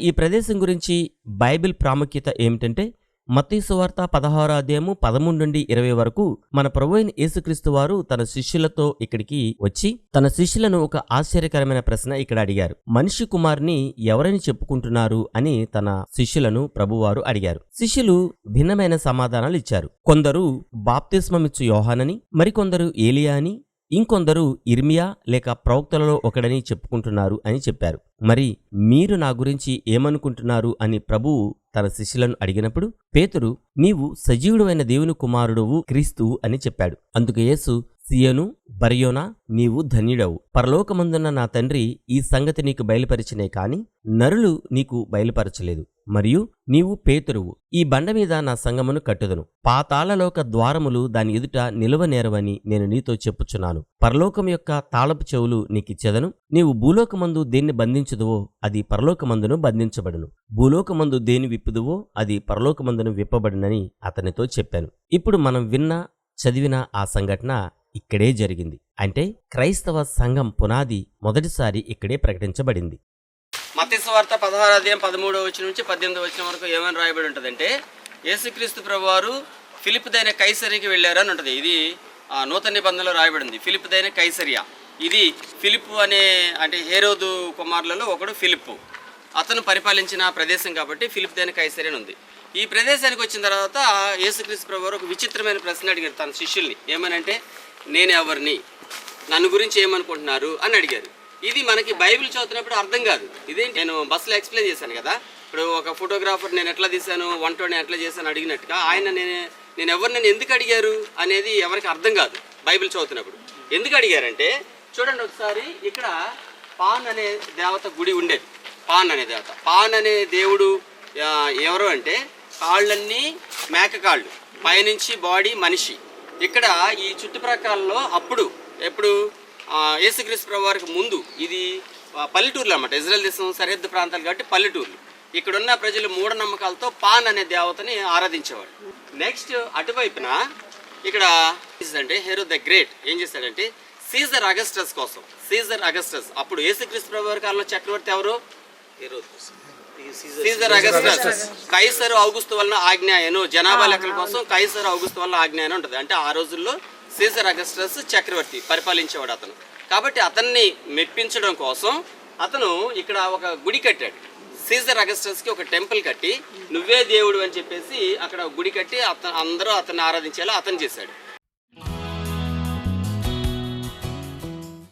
ఈ ప్రదేశం గురించి బైబిల్ ప్రాముఖ్యత ఏమిటంటే మతీసువార్త పదహారో అధ్యాయము పదమూడు నుండి ఇరవై వరకు మన ప్రభువైన అయిన యేసుక్రీస్తు వారు తన శిష్యులతో ఇక్కడికి వచ్చి తన శిష్యులను ఒక ఆశ్చర్యకరమైన ప్రశ్న ఇక్కడ అడిగారు. మనిషి కుమార్ని ఎవరని చెప్పుకుంటున్నారు అని తన శిష్యులను ప్రభువారు అడిగారు. శిష్యులు భిన్నమైన సమాధానాలు ఇచ్చారు. కొందరు బాప్తిస్మమిచ్చు యోహానని మరికొందరు ఏలియా అని ఇంకొందరు ఇర్మియా లేక ప్రవక్తలలో ఒకడని చెప్పుకుంటున్నారు అని చెప్పారు. మరి మీరు నా గురించి ఏమనుకుంటున్నారు అని ప్రభువు తన శిష్యులను అడిగినప్పుడు పేతురు నీవు సజీవుడైన దేవుని కుమారుడువు క్రీస్తువు అని చెప్పాడు. అందుకు యేసు సియను బరియోనా నీవు ధన్యుడవు. పరలోకమందున్న నా తండ్రి ఈ సంగతి నీకు బయలుపరిచినే కాని నరులు నీకు బయలుపరచలేదు. మరియు నీవు పేతురువు. ఈ బండ మీద నా సంగమును కట్టుదును. పాతాళలోక ద్వారములు దాని ఎదుట నిలువనేరవని నేను నీతో చెప్పుచున్నాను. పరలోకం యొక్క తాళపు చెవులు నీకిచ్చెదను. నీవు భూలోకమందు దేన్ని బంధించుదువో అది పరలోకమందును బంధించబడును. భూలోకమందు దేని విప్పుదువో అది పరలోకమందును విప్పబడునని అతనితో చెప్పాను. ఇప్పుడు మనం విన్న చదివిన ఆ సంఘటన ఇక్కడే జరిగింది. అంటే క్రైస్తవ సంఘం పునాది మొదటిసారి ఇక్కడే ప్రకటించబడింది. మత్స్య వార్త పదహారు అధ్యాయం పదమూడవ వచ్చిన నుంచి పద్దెనిమిది వచ్చిన వరకు ఏమని రాయబడి ఉంటుందంటే యేసుక్రీస్తు ప్రభువారు ఫిలిప్ దైన కైసరికి వెళ్ళారని ఉంటుంది. ఇది నూతన నిబంధనలో రాయబడింది. ఫిలిప్ దైన కైసరియా. ఇది ఫిలిప్ అనే అంటే హేరోదు కుమారులలో ఒకడు ఫిలిప్ అతను పరిపాలించిన ప్రదేశం కాబట్టి ఫిలిప్ దైన కైసరి అని ఉంది. ఈ ప్రదేశానికి వచ్చిన తర్వాత యేసుక్రీస్తు ప్రభువారు ఒక విచిత్రమైన ప్రశ్న అడిగారు తన శిష్యుల్ని. ఏమనంటే నేను ఎవరిని నన్ను గురించి ఏమనుకుంటున్నారు? అని అడిగారు. ఇది మనకి బైబిల్ చదువుతున్నప్పుడు అర్థం కాదు. ఇదేంటి? నేను బస్సులో ఎక్స్ప్లెయిన్ చేశాను కదా. ఇప్పుడు ఒక ఫోటోగ్రాఫర్ నేను ఎట్లా తీశాను వంట నేను ఎట్లా చేశాను అడిగినట్టుగా ఆయన నేను నేను ఎవరు ఎందుకు అడిగారు అనేది ఎవరికి అర్థం కాదు బైబిల్ చదువుతున్నప్పుడు. ఎందుకు అడిగారంటే చూడండి ఒకసారి ఇక్కడ పాన్ అనే దేవత గుడి ఉండేది. పాన్ అనే దేవత. పాన్ అనే దేవుడు ఎవరు అంటే కాళ్ళన్నీ మేక కాళ్ళు పైనుంచి బాడీ మనిషి. ఇక్కడ ఈ చుట్టుప్రకాలలో అప్పుడు ఎప్పుడు? ఆ, యేసుక్రీస్తు ముందు. ఇది పల్లెటూర్లు అన్నమాట. ఇజ్రాయల్ దేశం సరిహద్దు ప్రాంతాలు కాబట్టి పల్లెటూర్లు. ఇక్కడున్న ప్రజలు మూఢనమ్మకాలతో పాన్ అనే దేవతని ఆరాధించేవాడు నెక్స్ట్ అటువైపున ఇక్కడ అంటే హెరో ద గ్రేట్ ఏం చేశాడంటే సీజర్ అగస్టస్ కోసం. Caesar Augustus. అప్పుడు యేసుక్రీస్తు ప్రభువారి కాలంలో చక్రవర్తి ఎవరు? సీజర్ అగస్టస్ కైసరు ఔగుస్తు వలన ఆజ్ఞాయను జనాభా లెక్కల కోసం కైసరు ఔగుస్తు వలన ఆజ్ఞాయను ఉంటుంది. అంటే ఆ రోజుల్లో సీజర్ అగస్టస్ చక్రవర్తి పరిపాలించేవాడు అతను. కాబట్టి అతన్ని మెప్పించడం కోసం అతను ఇక్కడ ఒక గుడి కట్టాడు. సీజర్ అగస్టస్కి ఒక టెంపుల్ కట్టి నువ్వే దేవుడు అని చెప్పేసి అక్కడ గుడి కట్టి అతను అందరూ అతన్ని ఆరాధించేలా అతను చేశాడు.